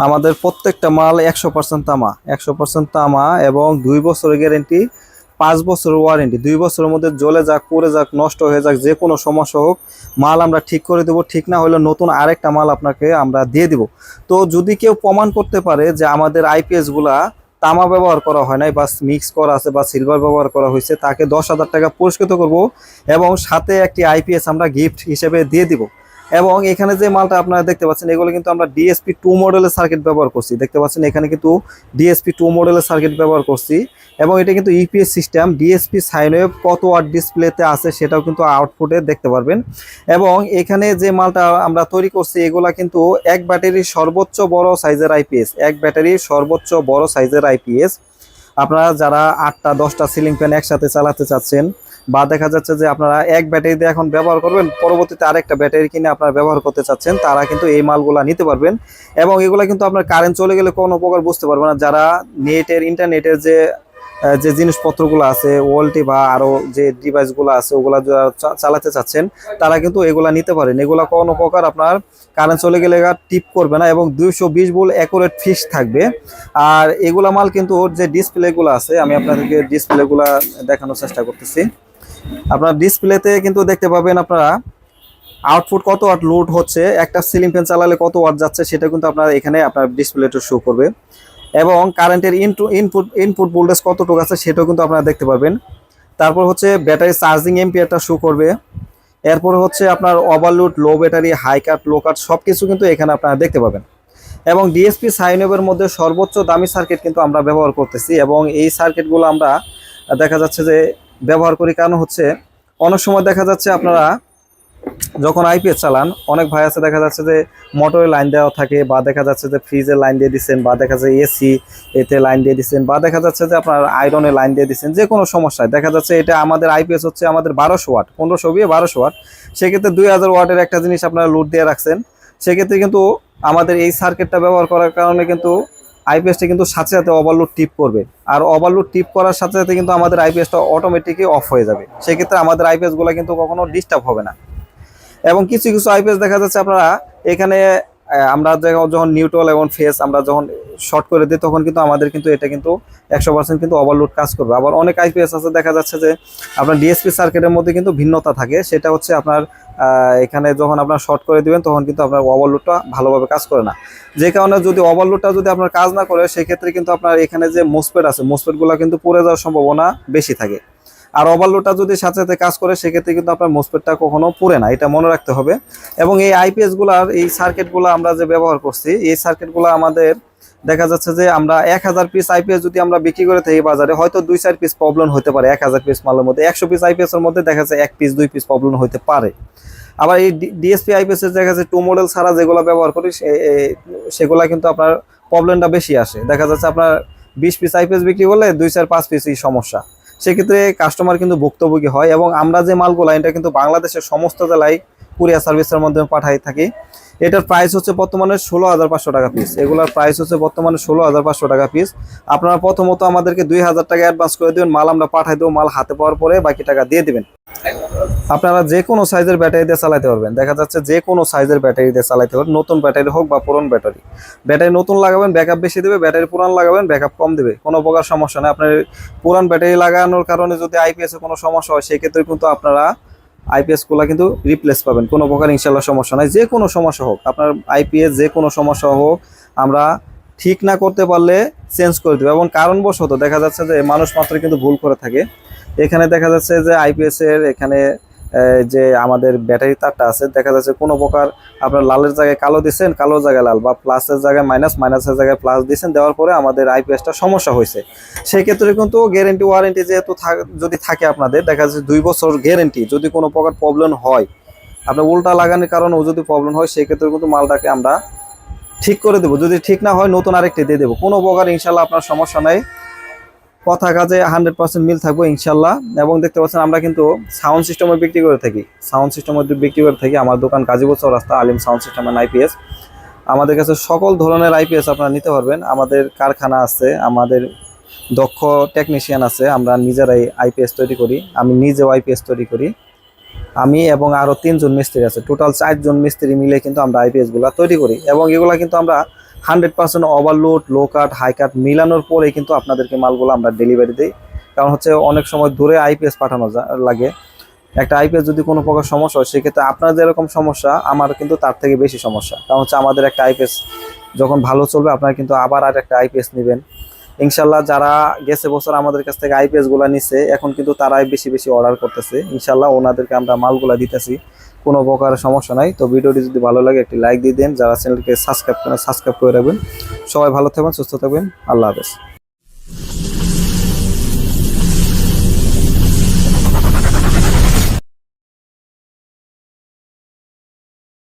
আমাদের প্রত্যেকটা মাল একশো পার্সেন্ট তামা। একশো পার্সেন্ট তামা এবং দুই বছরের গ্যারেন্টি, পাঁচ বছরের ওয়ারেন্টি। দুই বছরের মধ্যে জ্বলে যাক, পড়ে যাক, নষ্ট হয়ে যাক, যে কোনো সমস্যা হোক, মাল আমরা ঠিক করে দেবো। ঠিক না হলে নতুন আরেকটা মাল আপনাকে আমরা দিয়ে দিব। তো যদি কেউ প্রমাণ করতে পারে যে আমাদের আইপিএসগুলা তামা ব্যবহার করা হয় নাই বা মিক্স করা আছে বা সিলভার ব্যবহার করা হয়েছে, তাকে দশ হাজার টাকা পুরস্কৃত করব এবং সাথে একটি আইপিএস আমরা গিফট হিসেবে দিয়ে দিব। এবং এখানে যে মালটা আপনারা দেখতে পাচ্ছেন, এগুলো কিন্তু আমরা ডিএসপি টু মডেলের সার্কিট ব্যবহার করছি। দেখতে পাচ্ছেন, এখানে কিন্তু ডিএসপি টু মডেলের সার্কিট ব্যবহার করছি এবং এটা কিন্তু IPS system DSP sine wave কত ওয়াট ডিসপ্লেতে আছে সেটাও কিন্তু আউটপুটে দেখতে পারবেন। এবং এখানে যে মালটা আমরা তৈরি করছি, এগুলা কিন্তু এক ব্যাটারির সর্বোচ্চ বড় সাইজের আইপিএস এক ব্যাটারির সর্বোচ্চ বড় সাইজের আইপিএস আপনারা যারা আটটা, দশটা সিলিং ফ্যান একসাথে চালাতে চাচ্ছেন বা দেখা যাচ্ছে যে আপনারা এক ব্যাটারি দিয়ে এখন ব্যবহার করবেন, পরবর্তীতে আরেকটা ব্যাটারি কিনে আপনারা ব্যবহার করতে চাচ্ছেন, তারা কিন্তু এই মালগুলা নিতে পারবেন। এবং এগুলা কিন্তু আপনার কারেন্ট চলে গেলে কোনো প্রকার বুঝতে পারবে না। যারা নেটের ইন্টারনেটের যে যে জিনিসপত্রগুলো আছে ওয়ালটি বা আরও যে ডিভাইসগুলো আছে, ওগুলা যারা চালাতে চাচ্ছেন, তারা কিন্তু এগুলা নিতে পারেন। এগুলা কোনো প্রকার আপনার কারেন্ট চলে গেলে টিপ করবে না এবং দুইশো বিশ বুল অ্যাকুরেট ফিক্স থাকবে। আর এগুলা মাল কিন্তু ওর যে ডিসপ্লেগুলো আছে, আমি আপনাদেরকে ডিসপ্লেগুলা দেখানোর চেষ্টা করতেছি। আপনার ডিসপ্লেতে কিন্তু দেখতে পাবেন আপনারা আউটপুট কত ওয়াট লোড হচ্ছে, একটা সিলিং ফ্যান চালালে কত ওয়াট যাচ্ছে, সেটা কিন্তু আপনার এখানে আপনার ডিসপ্লেতে শো করবে। এবং কারেন্টের ইনটু ইনপুট ইনপুট ভোল্টেজ কতটুকু আছে, সেটাও কিন্তু আপনারা দেখতে পাবেন তারপর হচ্ছে ব্যাটারি চার্জিং এম্পিয়ারটা শো করবে। এরপর হচ্ছে আপনার overload low battery high cut low cut সব কিছু কিন্তু এখানে আপনারা দেখতে পাবেন। এবং ডিএসপি সাইনওয়েভের মধ্যে সর্বোচ্চ দামি সার্কিট কিন্তু আমরা ব্যবহার করতেছি। এবং এই সার্কিটগুলো আমরা দেখা যাচ্ছে যে ব্যবহার করি, কারণ হচ্ছে অনেক সময় দেখা যাচ্ছে আপনারা যখন আইপিএস চালান, অনেক ভাই আছে দেখা যাচ্ছে যে মোটরের লাইন দেওয়া থাকে, বা দেখা যাচ্ছে যে ফ্রিজের লাইন দিয়ে দিচ্ছেন বা দেখা যাচ্ছে এসি এতে লাইন দিয়ে দিচ্ছেন বা দেখা যাচ্ছে যে আপনার আয়রনের লাইন দিয়ে দিচ্ছেন যে কোনো সমস্যায়। দেখা যাচ্ছে এটা আমাদের আইপিএস হচ্ছে আমাদের বারোশো ওয়াট, পনেরোশো বিয়ে বারোশো ওয়াট। সেক্ষেত্রে দুই হাজার ওয়াটের একটা জিনিস আপনারা লোড দিয়ে রাখছেন। সেক্ষেত্রে কিন্তু আমাদের এই সার্কিটটা ব্যবহার করার কারণে কিন্তু আইপিএসটা কিন্তু সাথে সাথে ওভারলোড টিপ করবে। আর ওভারলোড টিপ করার সাথে সাথে কিন্তু আমাদের আইপিএসটা অটোমেটিকই অফ হয়ে যাবে। সেক্ষেত্রে আমাদের আইপিএসগুলো কিন্তু কখনো ডিস্টার্ব হবে না। এবং কিছু কিছু আইপিএস দেখা যাচ্ছে আপনারা এখানে আমরা যখন নিউট্রাল এবং ফেস আমরা যখন শর্ট করে দিই, তখন কিন্তু আমাদের কিন্তু এটা কিন্তু একশো পার্সেন্ট কিন্তু ওভারলোড কাজ করবে। আবার অনেক আইপিএস আছে, দেখা যাচ্ছে যে আপনার ডিএসপি সার্কিটের মধ্যে কিন্তু ভিন্নতা থাকে। সেটা হচ্ছে আপনার এখানে যখন আপনার শর্ট করে দিবেন, তখন কিন্তু আপনার ওভারলোডটা ভালোভাবে কাজ করে না। যে কারণে যদি ওভারলোডটা যদি আপনার কাজ না করে, সেক্ষেত্রে কিন্তু আপনার এখানে যে মোসপেট আছে মোসপেটগুলো কিন্তু পড়ে যাওয়ার সম্ভাবনা বেশি থাকে। আর ওভারলোডটা যদি সাথে সাথে কাজ করে, সেক্ষেত্রে কিন্তু আপনার মোসপেটটা কখনো পুড়ে না, এটা মনে রাখতে হবে। এবং এই আইপিএসগুলার এই সার্কিটগুলো আমরা যে ব্যবহার করছি, এই সার্কিটগুলো আমাদের দেখা যাচ্ছে যে আমরা এক হাজার পিস আইপিএস যদি আমরা বিক্রি করে থাকি বাজারে, হয়তো দুই চার পিস প্রবলেম হতে পারে, এক হাজার পিস মালের মধ্যে। একশো পিস আইপিএস এর মধ্যে দেখা যাচ্ছে এক পিস দুই পিস প্রবলেম হতে পারে। আবার এই ডিএসপি আইপিএস এর দেখা যাচ্ছে টু মডেল ছাড়া যেগুলো ব্যবহার করি সেগুলা কিন্তু আপনার প্রবলেমটা বেশি আসে। দেখা যাচ্ছে আপনার বিশ পিস আইপিএস বিক্রি করলে দুই চার, পাঁচ পিসই সমস্যা। সেক্ষেত্রে কাস্টমার কিন্তু ভুক্তভোগী হয় এবং আমরা যে মালগুলো এটা কিন্তু বাংলাদেশের সমস্ত জেলায় কুরিয়ার সার্ভিসের মাধ্যমে পাঠাই থাকি। এটার প্রাইস হচ্ছে বর্তমানে ষোলো হাজার পাঁচশো টাকা পিস এগুলোর প্রাইস হচ্ছে বর্তমানে ষোলো হাজার পাঁচশো টাকা পিস আপনারা প্রথমত আমাদেরকে দুই হাজার টাকা অ্যাডভান্স করে দেবেন। মাল আমরা পাঠাই দেবো, মাল হাতে পাওয়ার পরে বাকি টাকা দিয়ে দেবেন। আপনারা যে কোনো সাইজের ব্যাটারি দিয়ে চালাতে পারবেন। দেখা যাচ্ছে যে কোনো সাইজের ব্যাটারি দিয়ে চালাতে পারবেন। নতুন ব্যাটারি হোক বা পুরনো ব্যাটারি ব্যাটারি নতুন লাগাবেন ব্যাকআপ বেশি দেবে। ব্যাটারি পুরান লাগাবেন ব্যাকআপ কম দেবে। কোনো প্রকার সমস্যা নেই। আপনার পুরান ব্যাটারি লাগানোর কারণে যদি আইপিএস কোনো সমস্যা হয়, সেক্ষেত্রে কিন্তু আপনারা আইপিএস কোলা কিন্তু রিপ্লেস পাবেন। কোনো প্রকার ইনশাল্লাহ সমস্যা নাই। যে কোনো সমস্যা হোক, আপনার আইপিএস যে কোনো সমস্যা হোক, আমরা ঠিক না করতে পারলে চেঞ্জ করে দেবো। এবং কারণবশত দেখা যাচ্ছে যে মানুষ মাত্র কিন্তু ভুল করে থাকে। এখানে দেখা যাচ্ছে যে আইপিএসের এখানে যে আমাদের ব্যাটারি তারটা আছে, দেখা যাচ্ছে কোনো প্রকার আপনার লালের জায়গায় কালো দিচ্ছেন কালো জায়গায় লাল বা প্লাসের জায়গায় মাইনাস মাইনাসের জায়গায় প্লাস দিচ্ছেন দেওয়ার পরে আমাদের আইপিএসটা সমস্যা হয়েছে। সেই ক্ষেত্রে কিন্তু গ্যারেন্টি ওয়ারেন্টি যেহেতু যদি থাকে আপনাদের, দেখা যাচ্ছে দুই বছর গ্যারেন্টি যদি কোনো প্রকার প্রবলেম হয়, আপনার উল্টা লাগানোর কারণেও যদি প্রবলেম হয় সেই ক্ষেত্রে কিন্তু মালটাকে আমরা ঠিক করে দেবো। যদি ঠিক না হয়, নতুন আরেকটি দিয়ে দেবো। কোনো প্রকার ইনশাল্লাহ আপনার সমস্যা নাই। কথা কাজে হান্ড্রেড পার্সেন্ট মিল থাকব ইনশাল্লাহ। এবং দেখতে পাচ্ছেন আমরা কিন্তু সাউন্ড সিস্টেমও বিক্রি করে থাকি। সাউন্ড সিস্টেমও বিক্রি করে থাকি। আমার দোকান কাজীপুর রাস্তা Alim sound system and IPS. আমাদের কাছে সকল ধরনের আইপিএস আপনারা নিতে পারবেন। আমাদের কারখানা আছে, আমাদের দক্ষ টেকনিশিয়ান আছে, আমরা নিজেরাই আইপিএস তৈরি করি। আমি নিজেও আইপিএস তৈরি করি। আমি এবং আরও তিনজন মিস্ত্রি আছে। টোটাল চারজন মিস্ত্রি মিলে কিন্তু আমরা আইপিএসগুলা তৈরি করি। এবং এগুলা কিন্তু আমরা hundred percent overload low cut high cut মিলানোর পরে কিন্তু আপনাদেরকে মালগুলো আমরা ডেলিভারি দিই। কারণ হচ্ছে অনেক সময় দূরে আইপিএস পাঠানো লাগে। একটা আইপিএস যদি কোনো প্রকার সমস্যা হয়, সেক্ষেত্রে আপনার যেরকম সমস্যা, আমার কিন্তু তার থেকে বেশি সমস্যা। কারণ হচ্ছে আমাদের একটা আইপিএস যখন ভালো চলবে, আপনারা কিন্তু আবার আর একটা আইপিএস নেবেন। ইনশাল্লাহ যারা গেছে বছর আমাদের কাছ থেকে আইপিএসগুলা নিছে, এখন কিন্তু তারাই বেশি বেশি অর্ডার করতেছে। ইনশাল্লাহ ওনাদেরকে আমরা মালগুলা দিতেছি। কোনো প্রকার সমস্যা নাই। তো ভিডিওটি যদি ভালো লাগে, একটি লাইক দিয়ে দেন। যারা চ্যানেলকে সাবস্ক্রাইব করেন সাবস্ক্রাইব করে রাখবেন। সবাই ভালো থাকবেন, সুস্থ থাকবেন। আল্লাহ হাফেজ।